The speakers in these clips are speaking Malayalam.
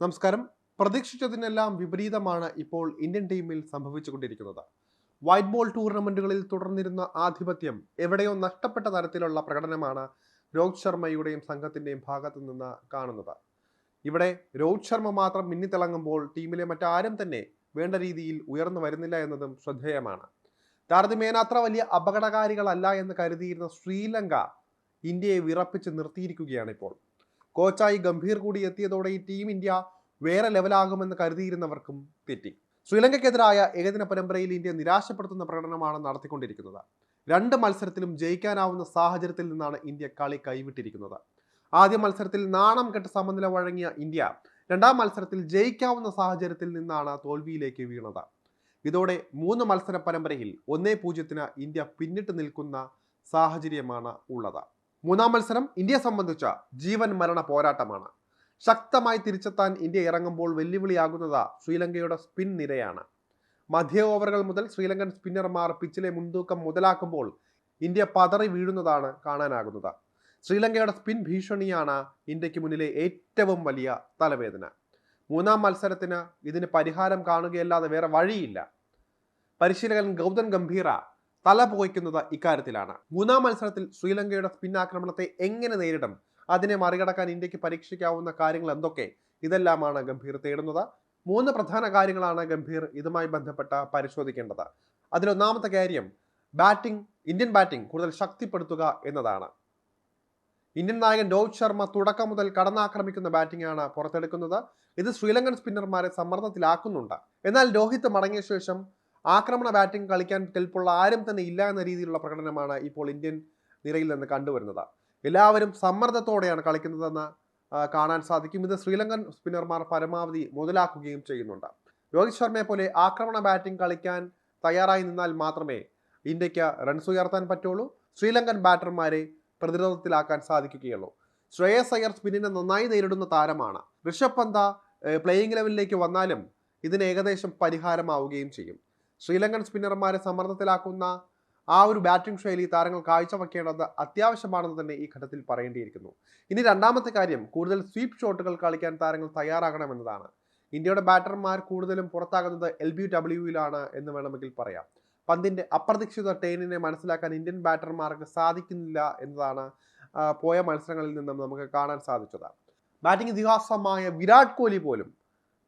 നമസ്കാരം. പ്രതീക്ഷിച്ചതിനെല്ലാം വിപരീതമാണ് ഇപ്പോൾ ഇന്ത്യൻ ടീമിൽ സംഭവിച്ചുകൊണ്ടിരിക്കുന്നത്. വൈറ്റ് ബോൾ ടൂർണമെന്റുകളിൽ തുടർന്നിരുന്ന ആധിപത്യം എവിടെയോ നഷ്ടപ്പെട്ട തരത്തിലുള്ള പ്രകടനമാണ് രോഹിത് ശർമ്മയുടെയും സംഘത്തിന്റെയും ഭാഗത്തു നിന്ന് കാണുന്നത്. ഇവിടെ രോഹിത് ശർമ്മ മാത്രം മിന്നിത്തിളങ്ങുമ്പോൾ ടീമിലെ മറ്റാരും തന്നെ വേണ്ട രീതിയിൽ ഉയർന്നു വരുന്നില്ല എന്നതും ശ്രദ്ധേയമാണ്. താരതമ്യേന അത്ര വലിയ അപകടകാരികളല്ല എന്ന് കരുതിയിരുന്ന ശ്രീലങ്ക ഇന്ത്യയെ വിറപ്പിച്ച് നിർത്തിയിരിക്കുകയാണ് ഇപ്പോൾ. കോച്ചായി ഗംഭീർ കൂടി എത്തിയതോടെ ഈ ടീം ഇന്ത്യ വേറെ ലെവലാകുമെന്ന് കരുതിയിരുന്നവർക്കും തെറ്റി. ശ്രീലങ്കയ്ക്കെതിരായ ഏകദിന പരമ്പരയിൽ ഇന്ത്യ നിരാശപ്പെടുത്തുന്ന പ്രകടനമാണ് നടത്തിക്കൊണ്ടിരിക്കുന്നത്. രണ്ട് മത്സരത്തിലും ജയിക്കാനാവുന്ന സാഹചര്യത്തിൽ നിന്നാണ് ഇന്ത്യ കളി കൈവിട്ടിരിക്കുന്നത്. ആദ്യ മത്സരത്തിൽ നാണം കെട്ട് സമനില വഴങ്ങിയ ഇന്ത്യ രണ്ടാം മത്സരത്തിൽ ജയിക്കാവുന്ന സാഹചര്യത്തിൽ നിന്നാണ് തോൽവിയിലേക്ക് വീണത്. ഇതോടെ മൂന്ന് മത്സര പരമ്പരയിൽ ഒന്നേ പൂജ്യത്തിന് ഇന്ത്യ പിന്നിട്ട് നിൽക്കുന്ന സാഹചര്യമാണ് ഉള്ളത്. മൂന്നാം മത്സരം ഇന്ത്യയെ സംബന്ധിച്ച ജീവൻ മരണ പോരാട്ടമാണ്. ശക്തമായി തിരിച്ചെത്താൻ ഇന്ത്യ ഇറങ്ങുമ്പോൾ വെല്ലുവിളിയാകുന്നത് ശ്രീലങ്കയുടെ സ്പിൻ നിരയാണ്. മധ്യ ഓവറുകൾ മുതൽ ശ്രീലങ്കൻ സ്പിന്നർമാർ പിച്ചിലെ മുൻതൂക്കം മുതലാക്കുമ്പോൾ ഇന്ത്യ പതറി വീഴുന്നതാണ് കാണാനാകുന്നത്. ശ്രീലങ്കയുടെ സ്പിൻ ഭീഷണിയാണ് ഇന്ത്യയ്ക്ക് മുന്നിലെ ഏറ്റവും വലിയ തലവേദന. മൂന്നാം മത്സരത്തിന് ഇതിന് പരിഹാരം കാണുകയല്ലാതെ വേറെ വഴിയില്ല. പരിശീലകൻ ഗൗതം ഗംഭീറ തല പുകയ്ക്കുന്നത് ഇക്കാര്യത്തിലാണ്. മൂന്നാം മത്സരത്തിൽ ശ്രീലങ്കയുടെ സ്പിൻ ആക്രമണത്തെ എങ്ങനെ നേരിടും? അതിനെ മറികടക്കാൻ ഇന്ത്യയ്ക്ക് പരീക്ഷിക്കാവുന്ന കാര്യങ്ങൾ എന്തൊക്കെ? ഇതെല്ലാമാണ് ഗംഭീർ തേടുന്നത്. മൂന്ന് പ്രധാന കാര്യങ്ങളാണ് ഗംഭീർ ഇതുമായി ബന്ധപ്പെട്ട പരിശോധിക്കേണ്ടത്. അതിലൊന്നാമത്തെ കാര്യം ബാറ്റിംഗ് ഇന്ത്യൻ ബാറ്റിംഗ് കൂടുതൽ ശക്തിപ്പെടുത്തുക എന്നതാണ്. ഇന്ത്യൻ നായകൻ രോഹിത് ശർമ്മ തുടക്കം മുതൽ കടന്നാക്രമിക്കുന്ന ബാറ്റിംഗാണ് പുറത്തെടുക്കുന്നത്. ഇത് ശ്രീലങ്കൻ സ്പിന്നർമാരെ സമ്മർദ്ദത്തിലാക്കുന്നുണ്ട്. എന്നാൽ രോഹിത് മടങ്ങിയ ശേഷം ആക്രമണ ബാറ്റിംഗ് കളിക്കാൻ കെൽപ്പുള്ള ആരും തന്നെ ഇല്ല എന്ന രീതിയിലുള്ള പ്രകടനമാണ് ഇപ്പോൾ ഇന്ത്യൻ നിരയിൽ നിന്ന് കണ്ടുവരുന്നത്. എല്ലാവരും സമ്മർദ്ദത്തോടെയാണ് കളിക്കുന്നതെന്ന് കാണാൻ സാധിക്കും. ഇത് ശ്രീലങ്കൻ സ്പിന്നർമാർ പരമാവധി മുതലാക്കുകയും ചെയ്യുന്നുണ്ട്. രോഹിത് ശർമ്മയെ പോലെ ആക്രമണ ബാറ്റിംഗ് കളിക്കാൻ തയ്യാറായി നിന്നാൽ മാത്രമേ ഇന്ത്യയ്ക്ക് റൺസ് ഉയർത്താൻ പറ്റുള്ളൂ. ശ്രീലങ്കൻ ബാറ്റർമാരെ പ്രതിരോധത്തിലാക്കാൻ സാധിക്കുകയുള്ളൂ. ശ്രേയസ് അയ്യർ സ്പിന്നിനെ നന്നായി നേരിടുന്ന താരമാണ്. ഋഷഭ് പന്ത പ്ലേയിങ് ലെവലിലേക്ക് വന്നാലും ഇതിന് ഏകദേശം പരിഹാരമാവുകയും ചെയ്യും. ശ്രീലങ്കൻ സ്പിന്നർമാരെ സമ്മർദ്ദത്തിലാക്കുന്ന ആ ഒരു ബാറ്റിംഗ് ശൈലി താരങ്ങൾ കാഴ്ചവെക്കേണ്ടത് അത്യാവശ്യമാണെന്ന് തന്നെ ഈ ഘട്ടത്തിൽ പറയേണ്ടിയിരിക്കുന്നു. ഇനി രണ്ടാമത്തെ കാര്യം കൂടുതൽ സ്വീപ്പ് ഷോട്ടുകൾ കളിക്കാൻ താരങ്ങൾ തയ്യാറാകണമെന്നതാണ്. ഇന്ത്യയുടെ ബാറ്റർമാർ കൂടുതലും പുറത്താകുന്നത് എൽ ബി ഡബ്ല്യുവിലാണ് എന്ന് വേണമെങ്കിൽ പറയാം. പന്തിന്റെ അപ്രതീക്ഷിത ടേണിനെ മനസ്സിലാക്കാൻ ഇന്ത്യൻ ബാറ്റർമാർക്ക് സാധിക്കുന്നില്ല എന്നതാണ് പോയ മത്സരങ്ങളിൽ നിന്നും നമുക്ക് കാണാൻ സാധിച്ചത്. ബാറ്റിംഗ് ഇതിഹാസമായ വിരാട് കോഹ്ലി പോലും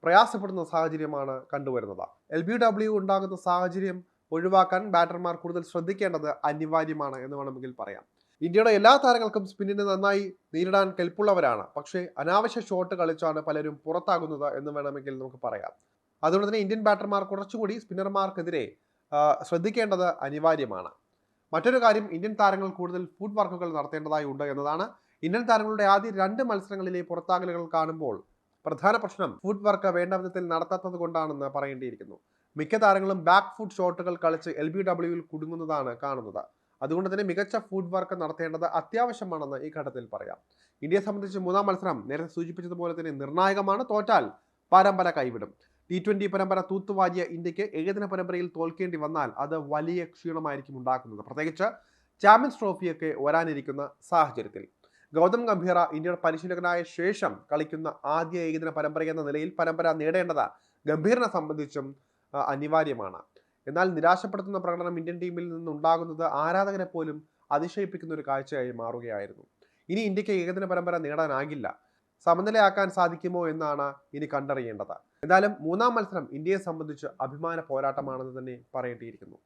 പ്രയാസപ്പെടുന്ന സാഹചര്യമാണ് കണ്ടുവരുന്നത്. എൽ ബി ഡബ്ല്യു ഉണ്ടാകുന്ന സാഹചര്യം ഒഴിവാക്കാൻ ബാറ്റർമാർ കൂടുതൽ ശ്രദ്ധിക്കേണ്ടത് അനിവാര്യമാണ് എന്ന് വേണമെങ്കിൽ പറയാം. ഇന്ത്യയുടെ എല്ലാ താരങ്ങൾക്കും സ്പിന്നിനെ നന്നായി നേരിടാൻ കെൽപ്പുള്ളവരാണ്. പക്ഷേ അനാവശ്യ ഷോട്ട് കളിച്ചാണ് പലരും പുറത്താകുന്നത് എന്ന് വേണമെങ്കിൽ നമുക്ക് പറയാം. അതുകൊണ്ട് തന്നെ ഇന്ത്യൻ ബാറ്റർമാർ കുറച്ചുകൂടി സ്പിന്നർമാർക്കെതിരെ ശ്രദ്ധിക്കേണ്ടത് അനിവാര്യമാണ്. മറ്റൊരു കാര്യം ഇന്ത്യൻ താരങ്ങൾ കൂടുതൽ ഫുഡ് വർക്കുകൾ നടത്തേണ്ടതായി ഉണ്ട് എന്നതാണ്. ഇന്ത്യൻ താരങ്ങളുടെ ആദ്യ രണ്ട് മത്സരങ്ങളിലെ പുറത്താകലുകൾ കാണുമ്പോൾ പ്രധാന പ്രശ്നം ഫുഡ് വർക്ക് വേണ്ട വിധത്തിൽ നടത്താത്തത് കൊണ്ടാണെന്ന് പറയേണ്ടിയിരിക്കുന്നു. മിക്ക താരങ്ങളും ബാക്ക് ഫുഡ് ഷോട്ടുകൾ കളിച്ച് എൽ ബി ഡബ്ല്യുവിൽ കുടുങ്ങുന്നതാണ് കാണുന്നത്. അതുകൊണ്ട് തന്നെ മികച്ച ഫുഡ് വർക്ക് നടത്തേണ്ടത് അത്യാവശ്യമാണെന്ന് ഈ ഘട്ടത്തിൽ പറയാം. ഇന്ത്യയെ സംബന്ധിച്ച് മൂന്നാം മത്സരം നേരത്തെ സൂചിപ്പിച്ചതുപോലെ തന്നെ നിർണായകമാണ്. തോറ്റാൽ പരമ്പര കൈവിടും. ടി ട്വന്റി പരമ്പര തൂത്തുവാരിയ ഇന്ത്യയ്ക്ക് ഏകദിന പരമ്പരയിൽ തോൽക്കേണ്ടി വന്നാൽ അത് വലിയ ക്ഷീണമായിരിക്കും ഉണ്ടാക്കുന്നത്. പ്രത്യേകിച്ച് ചാമ്പ്യൻസ് ട്രോഫിയൊക്കെ വരാനിരിക്കുന്ന സാഹചര്യത്തിൽ. ഗൗതം ഗംഭീറ ഇന്ത്യയുടെ പരിശീലകനായ ശേഷം കളിക്കുന്ന ആദ്യ ഏകദിന പരമ്പര എന്ന നിലയിൽ പരമ്പര നേടേണ്ടത് ഗംഭീറിനെ സംബന്ധിച്ചും അനിവാര്യമാണ്. എന്നാൽ നിരാശപ്പെടുത്തുന്ന പ്രകടനം ഇന്ത്യൻ ടീമിൽ നിന്നുണ്ടാകുന്നത് ആരാധകരെ പോലും അതിശയിപ്പിക്കുന്ന ഒരു കാഴ്ചയായി മാറുകയായിരുന്നു. ഇനി ഇന്ത്യയ്ക്ക് ഏകദിന പരമ്പര നേടാനാകില്ല. സമനിലയാക്കാൻ സാധിക്കുമോ എന്നാണ് ഇനി കണ്ടറിയേണ്ടത്. എന്തായാലും മൂന്നാം മത്സരം ഇന്ത്യയെ സംബന്ധിച്ച് അഭിമാന പോരാട്ടമാണെന്ന് തന്നെ പറയേണ്ടിയിരിക്കുന്നു.